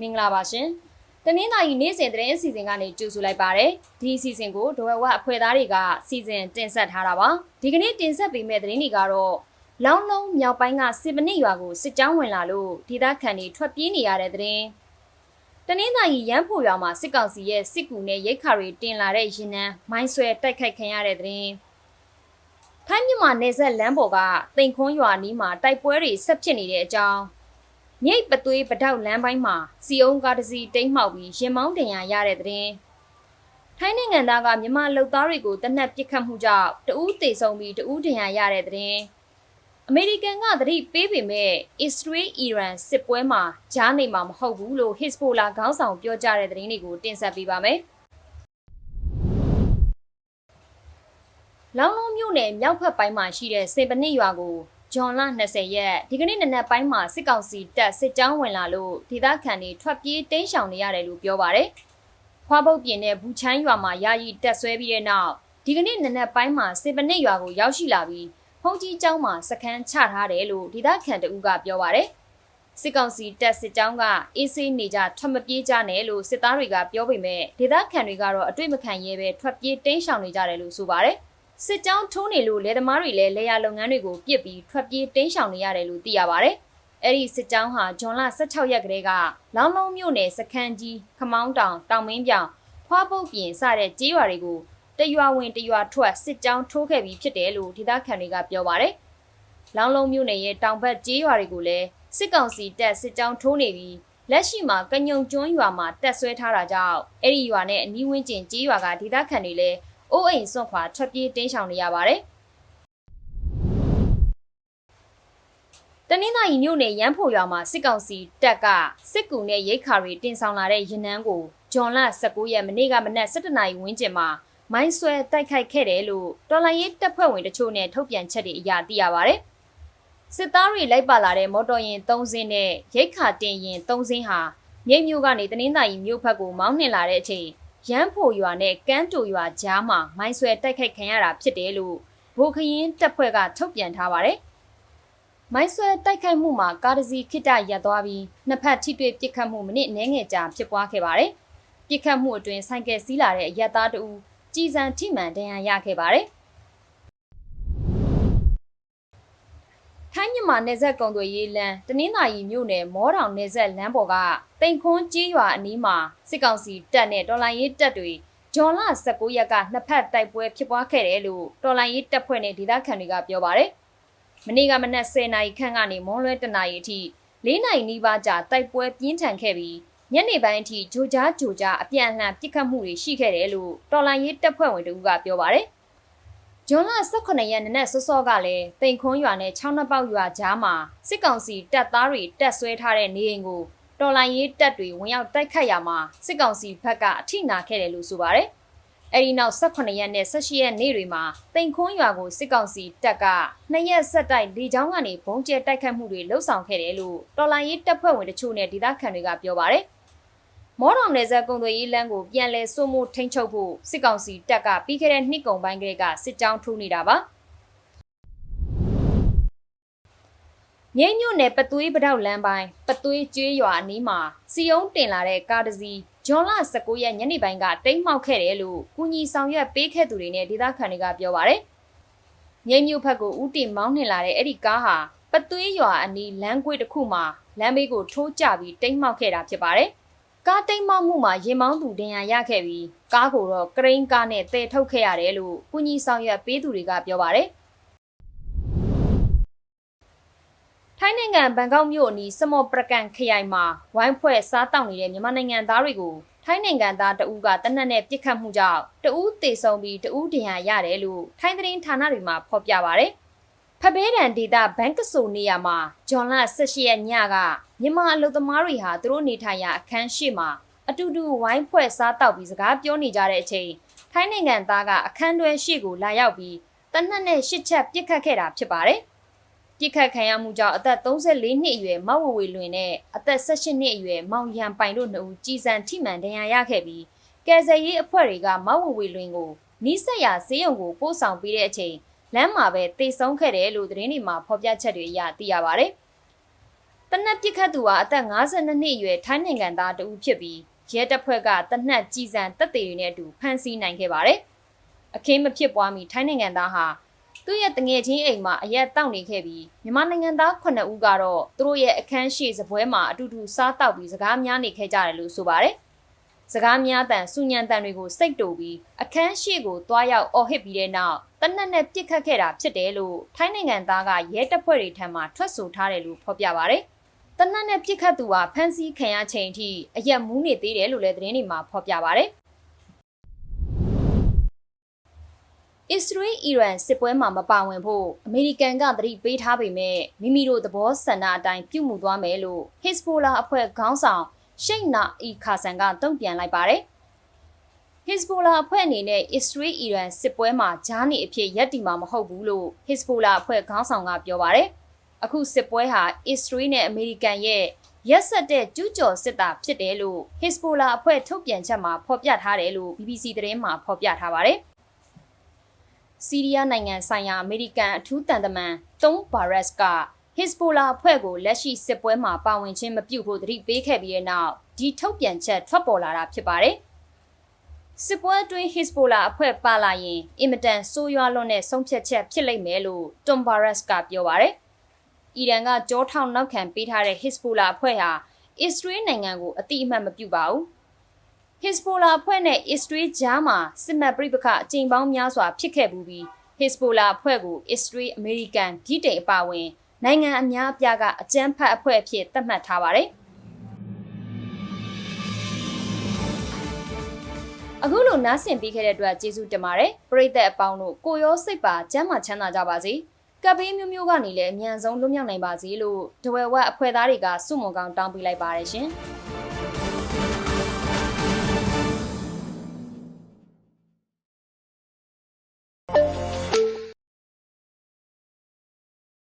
မင်္ဂလာပါရှင်။တနင်္လာရီနေ့စဉ်သတင်းအစီအစဉ်ကနေကြိုဆိုလိုက်ပါရစေ။ဒီအစီအစဉ်ကိုဒဝဝအဖွဲ့သားတွေကစီစဉ်တင်ဆက်ထားတာပါ။ဒီကနေ့တင်ဆက်ပေးမယ့်သတင်းတွေကတော့လောင်းလုံးမြောက်ပိုင်းကစစ်ပနစ်ရွာကိုစစ်ကြောင်းဝင်လာလို့ဒေသခံတွေထွက်ပြေးနေရတဲ့သတင်း။တနင်္လာရီရန်ဖို့ရွာမှာစစ်ကောင်စီရဲ့စစ်ကူနဲ့ရိတ်ခါတွေတင်လာတဲ့ရင်နှန်းမိုင်းဆွဲတိုက်ခိုက်ခံရတဲ့သတင်း။ထိုင်းမြန်မာနယ်စပ်လမ်းပေါ်ကတိန်ခွန်းရွာနီးမှာတိုက်ပွဲတွေဆက်ဖြစ်နေတဲ့အကြောင်း မြိတ်ပသွေးပတောက်လမ်းပိုင်းမှာစီအုံကားတစ်စီးတိမ်းမှောက်ပြီးရင်မောင်းတင်ရရတဲ့သတင်းထိုင်းနိုင်ငံသားကမြန်မာလုံသားတွေကိုတနက်ပစ်ခတ်မှုကြောင့်တဦးသေဆုံးပြီးတဦးဒဏ်ရာရတဲ့သတင်းအမေရိကန်ကသတိပေးပေမဲ့အစ္စရေးအီရန်စစ်ပွဲမှာကြားနေမှာမဟုတ်ဘူးလို့ဟစ်စဘိုလာခေါင်းဆောင်ပြောကြားတဲ့သတင်းတွေကိုတင်ဆက်ပေးပါမယ်လောင်လုံးမြို့နယ်မြောက်ဘက်ပိုင်းမှာရှိတဲ့စင်ပနစ်ရွာကို ဂျွန်လ20ရက်ဒီကနေ့နနက်ပိုင်းမှာစစ်ကောင်စီတပ်စစ်ကြောင်းဝင်လာလို့ဒေသခံတွေထွက်ပြေးတိမ်းရှောင်နေရတယ်လို့ပြောပါတယ်။ဖွားပုတ်ပြင်နဲ့ဘူးချမ်းရွာမှာယာယီတက်ဆွဲပြီးတဲ့နောက်ဒီကနေ့နနက်ပိုင်းမှာစင်ပနစ်ရွာကိုရောက်ရှိလာပြီးဖုန်ကြီးကျောင်းမှာစခန်းချထားတယ်လို့ဒေသခံတဦးကပြောပါတယ်။စစ်ကောင်စီတပ်စစ်ကြောင်းကအေးဆေးနေကြထွက်မပြေးကြနဲ့လို့စစ်သားတွေကပြောပေမဲ့ဒေသခံတွေကတော့အတွေ့မခံရဲပဲထွက်ပြေးတိမ်းရှောင်နေကြတယ်လို့ဆိုပါတယ်။ စစ်ကြောင်းထိုးနေလို့လယ်သမားတွေလည်းလေယာလုပ်ငန်းတွေကိုပြစ်ပြီးထွက်ပြေးတိမ်းရှောင်နေရတယ်လို့သိရပါဗျ။အဲ့ဒီစစ်ကြောင်းဟာဂျွန်လ16ရက်ကလေးကလောင်းလုံးမြို့နယ်စခန်းကြီးခမောင်းတောင်တောင်မင်းပြောင်ဖွားပုတ်ပြင်စတဲ့ကြေးရွာတွေကိုတရွာဝင်တရွာထွက်စစ်ကြောင်းထိုးခဲ့ပြီးဖြစ်တယ်လို့ဒေသခံတွေကပြောပါတယ်။လောင်းလုံးမြို့နယ်ရဲ့တောင်ဘက်ကြေးရွာတွေကိုလည်းစစ်ကောင်စီတပ်စစ်ကြောင်းထိုးနေပြီးလက်ရှိမှာကညုံကျွန်းရွာမှာတက်ဆွဲထားတာကြောင့်အဲ့ဒီရွာနဲ့အနီးဝန်းကျင်ကြေးရွာကဒေသခံတွေလည်း အိုးအိမ်စွန့်ခွာထွက်ပြေးတင်းရှောင်နေရပါတယ်။တနင်္သာရီမြို့နယ်ရန်ဖို့ရွာမှာစစ်ကောင်စီတပ်ကစစ်ကူနဲ့ရိတ်ခါတွေတင်ဆောင်လာတဲ့ရင်နှန်းကိုဂျွန်လ19ရက်မနေ့ကမနက်7:00နာရီဝန်းကျင်မှာမိုင်းဆွဲတိုက်ခိုက်ခဲ့တယ်လို့တော်လိုင်းရေးတပ်ဖွဲ့ဝင်တချို့နဲ့ထုတ်ပြန်ချက်တွေအရသိရပါဗျ။စစ်သားတွေလိုက်ပါလာတဲ့မော်တော်ယာဉ်3စီးနဲ့ရိတ်ခါတင်ယာဉ်3စီးဟာမြိတ်မြို့ကနေတနင်္သာရီမြို့ဘက်ကိုမောင်းနှင်လာတဲ့အချိန် ရမ်းဖို့ရွာနဲ့ကန်းတူရွာကြားမှာမိုင်းဆွဲတိုက်ခိုက်ခံရတာဖြစ်တယ်လို့ဗိုလ်ခရင်တပ်ဖွဲ့ကထုတ်ပြန်ထားပါတယ်။မိုင်းဆွဲတိုက်ခိုက်မှုမှာကားတစ်စီးခိတရပ်သွားပြီးနှစ်ဖက်ထိတွေ့ပစ်ခတ်မှုမိနစ်နည်းငယ်ကြာဖြစ်ပွားခဲ့ပါတယ်။ပစ်ခတ်မှုအတွင်းဆိုင်ကယ်စီးလာတဲ့အရက်သားတဦးကြီးစံထိမှန်ဒဏ်ရာရခဲ့ပါတယ်။ ထိုင်းမြန်မာနယ်စပ်ကုံသွေးရေးလမ်းတနင်္သာရီမြို့နယ်မောတောင်နယ်စပ်လမ်းပေါ်ကတိန်ခွန်းကြီးရွာအနီးမှာစစ်ကောင်စီတပ်နဲ့တော်လိုင်းရေးတပ်တွေဂျွန်လ19ရက်ကနှစ်ဖက်တိုက်ပွဲဖြစ်ပွားခဲ့တယ်လို့တော်လိုင်းရေးတပ်ဖွဲ့နဲ့ဒေသခံတွေကပြောပါတယ်။မနေ့ကမနက်10နာရီခန့်ကနေမွန်းလွဲ1နာရီအထိ၄နာရီနီးပါးကြာတိုက်ပွဲပြင်းထန်ခဲ့ပြီးညနေပိုင်းအထိဂျိုကြားဂျိုကြားအပြန်အလှန်ပစ်ခတ်မှုတွေရှိခဲ့တယ်လို့တော်လိုင်းရေးတပ်ဖွဲ့ဝင်တို့ကပြောပါတယ်။ ဂျွန်လ18ရက်နေ့နဲ့စောစောကလည်းတိန်ခွန်းရွာနဲ့ချောင်းနှပေါက်ရွာကြားမှာစစ်ကောင်စီတပ်သားတွေတက်ဆွဲထားတဲ့နေအိမ်ကိုတော်လိုင်းရေးတပ်တွေဝင်ရောက်တိုက်ခတ်ရမှာစစ်ကောင်စီဘက်ကအထိနာခဲ့တယ်လို့ဆိုပါတယ်။အဲဒီနောက်18ရက်နဲ့18ရက်နေ့တွေမှာတိန်ခွန်းရွာကိုစစ်ကောင်စီတပ်ကနှစ်ရက်ဆက်တိုက်လေကြောင်းကနေဘုံကျဲတိုက်ခတ်မှုတွေလှုပ်ဆောင်ခဲ့တယ်လို့တော်လိုင်းရေးတပ်ဖွဲ့ဝင်တချို့နဲ့ဒေသခံတွေကပြောပါတယ်။ မော်တော်နယ်စပ်ကုံသွေးရေးလမ်းကိုပြန်လည်စိုးမိုးထိန်းချုပ်ဖို့စစ်ကောင်စီတပ်ကပြီးခဲ့တဲ့နှစ်ကုန်ပိုင်းကလေးကစစ်ကြောင်းထိုးနေတာပါမြိတ်မြို့နယ်ပသွေးပတောက်လမ်းပိုင်းပသွေးကျွေးရွာအနီးမှာစီယုံတင်လာတဲ့ကားတစ်စီးဂျွန်လ19ရက်ညနေပိုင်းကတိမ်းမှောက်ခဲ့တယ်လို့ကုညီဆောင်ရွက်ပေးခဲ့သူတွေနဲ့ဒေသခံတွေကပြောပါတယ်။မြိတ်မြို့ဘက်ကိုဥတီမောင်းနှင်လာတဲ့အဲ့ဒီကားဟာပသွေးရွာအနီးလမ်းကွေ့တစ်ခုမှာလမ်းဘေးကိုထိုးကျပြီးတိမ်းမှောက်ခဲ့တာဖြစ်ပါတယ်။ ကားတိမ်မောက်မှုမှာရင်မောင်းသူဒဏ်ရာရခဲ့ပြီးကားကိုတော့ကရိန်းကားနဲ့တည်ထုတ်ခဲ့ရတယ်လို့ကုညီဆောင်ရွက်ပေးသူတွေကပြောပါတယ်ထိုင်းနိုင်ငံဘန်ကောက်မြို့အနီးစမော့ပရကန်ခရိုင်မှာဝိုင်းဖွဲ့စားတောက်နေတဲ့မြန်မာနိုင်ငံသားတွေကိုထိုင်းနိုင်ငံသားတဦးကတနက်နဲ့ပြစ်ခတ်မှုကြောင့်တဦးသေဆုံးပြီးတဦးဒဏ်ရာရတယ်လို့ထိုင်းသတင်းဌာနတွေမှာဖော်ပြပါဗျ။ဖပဲတန်ဒေတာဘန်ကဆိုနေရာမှာဂျွန်လ18ရက်ညက မြန်မာအလုပ်သမားတွေဟာသူတို့နေထိုင်ရာအခန်းရှိမှာအတူတူဝိုင်းဖွဲ့စားတောက်ပြီးစကားပြောနေကြတဲ့အချိန်ထိုင်းနိုင်ငံသားကအခန်းတွဲရှိကိုလာရောက်ပြီးတနက်နဲ့ရှစ်ချက်ပြစ်ခတ်ခဲ့တာဖြစ်ပါတယ်။ပြစ်ခတ်ခံရမှုကြောင့်အသက်34နှစ်အရွယ်မောက်ဝဝေလွင်နဲ့အသက်18နှစ်အရွယ်မောင်ရန်ပိုင်တို့နှစ်ဦးကြီးစံထိမှန်ဒဏ်ရာရခဲ့ပြီးကယ်ဆယ်ရေးအဖွဲ့တွေကမောက်ဝဝေလွင်ကိုနီးစက်ရဈေးရုံကိုပို့ဆောင်ပေးတဲ့အချိန်လမ်းမှာပဲတိတ်ဆုံးခဲ့တယ်လို့သတင်းတွေမှာဖော်ပြချက်တွေအရသိရပါဗျ။ တနက်ပစ်ခတ်သူဟာအသက်52နှစ်အရွယ်ထိုင်းနိုင်ငံသားတဦးဖြစ်ပြီးရဲတပ်ဖွဲ့ကတနက်ကြည်စံတပ်တွေနဲ့အတူဖမ်းဆီးနိုင်ခဲ့ပါတယ်။အခင်းမဖြစ်ပွားမီထိုင်းနိုင်ငံသားဟာသူ့ရဲ့တငယ်ချင်းအိမ်မှာအရက်တောက်နေခဲ့ပြီးမြန်မာနိုင်ငံသား9ဦးကတော့သူတို့ရဲ့အခန်းရှိစပွဲမှာအတူတူစားတောက်ပြီးစကားများနေခဲ့ကြတယ်လို့ဆိုပါတယ်။စကားများတန်စူညံတန်တွေကိုစိတ်တူပြီးအခန်းရှိကိုတွားရောက်အော်ဟစ်ပြီးတဲ့နောက်တနက်နဲ့ပြစ်ခတ်ခဲ့တာဖြစ်တယ်လို့ထိုင်းနိုင်ငံသားကရဲတပ်ဖွဲ့တွေထံမှထွက်ဆိုထားတယ်လို့ဖော်ပြပါတယ်။ တနက်နဲ့ပြစ်ခတ်သူဟာဖမ်းဆီးခံရချိန်ထိအရက်မူးနေသေးတယ်လို့လည်းသတင်းတွေမှာဖော်ပြပါတယ်။အစ္စရေးအီရန်စစ်ပွဲမှာမပါဝင်ဖို့အမေရိကန်ကသတိပေးထားပေမဲ့မိမိတို့သဘောဆန္ဒအတိုင်းပြုမှုသွားမယ်လို့ Hezbollah အဖွဲ့ခေါင်းဆောင်ရှိတ်နာအီခါဆန်ကတုံ့ပြန်လိုက်ပါတယ်။ Hezbollah အဖွဲ့အနေနဲ့ Israel Iran စစ်ပွဲမှာဂျားနေအဖြစ်ရပ်တည်မှာမဟုတ်ဘူးလို့ Hezbollah အဖွဲ့ခေါင်းဆောင်ကပြောပါတယ်။ အခုစစ်ပွဲဟာ Israel နဲ့ American ရဲ့ရက်ဆက်တဲ့ကျူးကျော်စစ်တာဖြစ်တယ်လို့ Hezbollah အဖွဲ့ထုတ်ပြန်ချက်မှာဖော်ပြထားတယ်လို့ BBC သတင်းမှာဖော်ပြထားပါတယ်။စီးရီးယားနိုင်ငံဆိုင်ရာအမေရိကန်အထူးတန်တမန်တုံးဘာရက်စ်က Hezbollah အဖွဲ့ကိုလက်ရှိစစ်ပွဲမှာပါဝင်ခြင်းမပြုဖို့တတိပေးခဲ့ပြီးတဲ့နောက်ဒီထုတ်ပြန်ချက်ထွက်ပေါ်လာတာဖြစ်ပါတယ်။စစ်ပွဲအတွင်း Hezbollah အဖွဲ့ပါလာရင်အင်မတန်ဆိုးရွားလွန်းတဲ့ဆုံးဖြတ်ချက်ဖြစ်လိမ့်မယ်လို့တွန်ဘာရက်စ်ကပြောပါတယ်။ အီရန်ကကြောထောက်နောက်ခံပေးထားတဲ့ Hezbollah အဖွဲ့ဟာအစ္စရေးနိုင်ငံကိုအတိအမှတ်မပြုပါဘူး။ Hezbollah အဖွဲ့နဲ့ Israel ကြားမှာစစ်မှတ်ပြိပခအကြိမ်ပေါင်းများစွာဖြစ်ခဲ့မှုပြီး Hezbollah အဖွဲ့ကို Israel American ဗြိတိန်အပါအဝင်နိုင်ငံအများအပြားကအကြမ်းဖက်အဖွဲ့အဖြစ်သတ်မှတ်ထားပါတယ်။အခုလိုနားဆင်ပေးခဲ့တဲ့အတွက်ကျေးဇူးတင်ပါတယ်။ပရိသတ်အပေါင်းတို့ကိုရောစိတ်ပါကျမ်းမာချမ်းသာကြပါစေ။ ကပ်ဘေးမျိုးမျိုးကနေလည်းအမြန်ဆုံးလွတ်မြောက်နိုင်ပါစေလို့ဒဝဲဝက်အဖွဲ့သားတွေကစုမုံကောင်းတောင်းပေးလိုက်ပါတယ်ရှင်။